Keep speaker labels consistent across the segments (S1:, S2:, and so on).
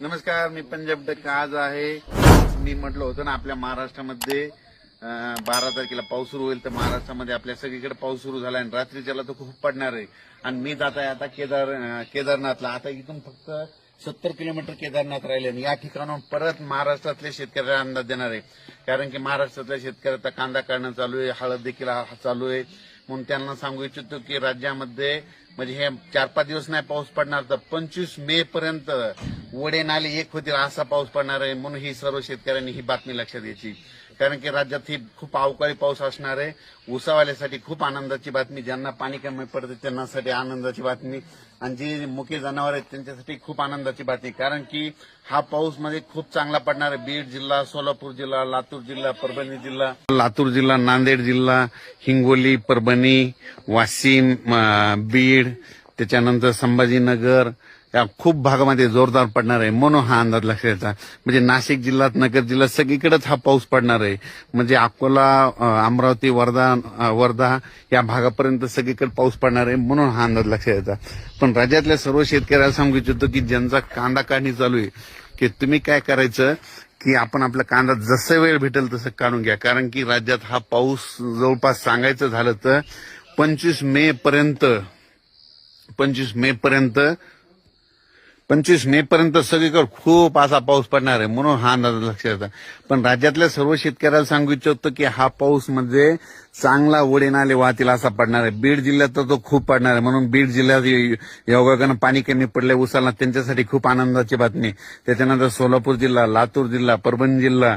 S1: नमस्कार मी पंजाब टक्के आज आहे. मी म्हटलं होतं ना आपल्या महाराष्ट्रामध्ये बारा तारखेला पाऊस सुरू होईल तर महाराष्ट्रामध्ये आपल्या सगळीकडे पाऊस सुरू झाला आणि रात्रीच्याला तो खूप पडणार आहे. आणि मी जात आहे आता केदार केदारनाथला. आता इथून फक्त सत्तर किलोमीटर केदारनाथ राहिले आणि या ठिकाणाहून परत महाराष्ट्रातल्या शेतकऱ्याला अंदाज देणार आहे. कारण की महाराष्ट्रातल्या शेतकऱ्याचा कांदा काढणं चालू आहे हळद देखील हा- चालू आहे. म्हणून त्यांना सांगू इच्छितो की राज्यामध्ये म्हणजे हे चार पाच दिवस नाही पाऊस पडणार तर पंचवीस मे पर्यंत वडे नाले एक होतील असा पाऊस पडणार आहे म्हणून ही सर्व शेतकऱ्यांनी ही बातमी लक्षात घ्यायची. कारण की राज्यात ही खूप अवकाळी पाऊस असणार आहे. उसावाल्यासाठी खूप आनंदाची बातमी ज्यांना पाणी कमी पडते त्यांनासाठी आनंदाची बातमी. आणि जे मुके जनावर आहेत त्यांच्यासाठी खूप आनंदाची बातमी. कारण की हा पाऊसमध्ये खूप चांगला पडणार आहे. बीड जिल्हा सोलापूर जिल्हा लातूर जिल्हा परभणी जिल्हा लातूर जिल्हा नांदेड जिल्हा हिंगोली परभणी वाशिम बीड बीड त्याच्यानंतर संभाजीनगर या खूप भागामध्ये जोरदार पडणार आहे. म्हणून हा अंदाज लक्षात यायचा म्हणजे नाशिक जिल्ह्यात नगर जिल्ह्यात सगळीकडेच हा पाऊस पडणार आहे. म्हणजे अकोला अमरावती वर्धा वर्धा या भागापर्यंत सगळीकडे पाऊस पडणार आहे. म्हणून हा अंदाज लक्षात यायचा पण राज्यातल्या सर्व शेतकऱ्याला सांगू इच्छितो की ज्यांचा कांदा काढणी चालू आहे की तुम्ही काय करायचं की आपण आपला कांदा जसं वेळ भेटेल तसं काढून घ्या. कारण की राज्यात हा पाऊस जवळपास सांगायचं झालं तर पंचवीस मे पर्यंत पंचवीस मे पर्यंत पंचवीस मे पर्यंत सगळीकडे खूप असा पाऊस पडणार आहे म्हणून हा अंदाज लक्षात येतात पण राज्यातल्या सर्व शेतकऱ्याला सांगू इच्छितो की हा पाऊस म्हणजे चांगला ओढे नाले वाहतील असा पडणार आहे. बीड जिल्ह्यात तर तो खूप पडणार आहे. म्हणून बीड जिल्ह्यात योगानं पाणी कमी पडले उसाला त्यांच्यासाठी खूप आनंदाची बातमी. त्याच्यानंतर सोलापूर जिल्हा लातूर जिल्हा परभणी जिल्हा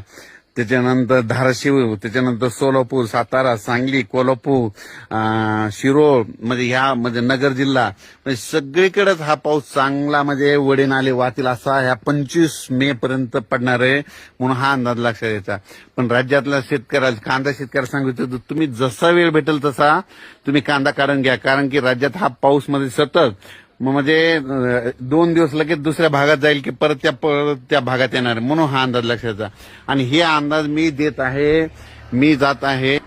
S1: त्याच्यानंतर धाराशिव त्याच्यानंतर सोलापूर सातारा सांगली कोल्हापूर शिरोळ म्हणजे ह्या म्हणजे नगर जिल्हा. म्हणजे सगळीकडेच हा पाऊस चांगला म्हणजे वडे नाले वाहतील असा ह्या पंचवीस मे पर्यंत पडणार आहे म्हणून हा अंदाज लक्षात यायचा पण राज्यातल्या शेतकऱ्याला कांदा शेतकऱ्याला सांगितलं तर तुम्ही जसा वेळ भेटेल तसा तुम्ही कांदा काढून घ्या. कारण की राज्यात हा पाऊसमध्ये सतत म्हणजे दोन दिवस लगेच दुसऱ्या भागात जाईल की परत त्या परत त्या भागात येणार. म्हणून हा अंदाज लक्षाचा आणि हे अंदाज मी देत आहे मी जात आहे.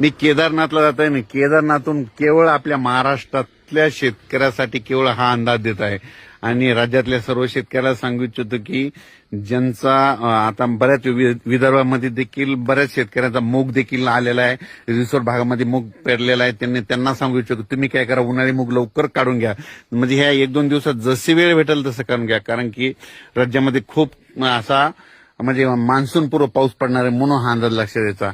S1: मी केदारनाथला जात आहे. मी केदारनाथून केवळ आपल्या महाराष्ट्रातल्या शेतकऱ्यासाठी केवळ हा अंदाज देत आहे. आणि राज्यातल्या सर्व शेतकऱ्याला सांगू इच्छितो की ज्यांचा आता बऱ्याच वि- विदर्भामध्ये देखील बऱ्याच शेतकऱ्यांचा मूग देखील आलेला आहे. रिसोर्ट भागामध्ये मूग पेरलेला आहे. त्यांनी त्यांना सांगू इच्छितो तुम्ही काय करा उन्हाळी मूग लवकर काढून घ्या. म्हणजे ह्या एक दोन दिवसात जशी वेळ भेटेल तसं काढून घ्या. कारण की राज्यामध्ये खूप असा म्हणजे मान्सून पूर्व पाऊस पडणार आहे म्हणून हा अंदाज लक्षात द्यायचा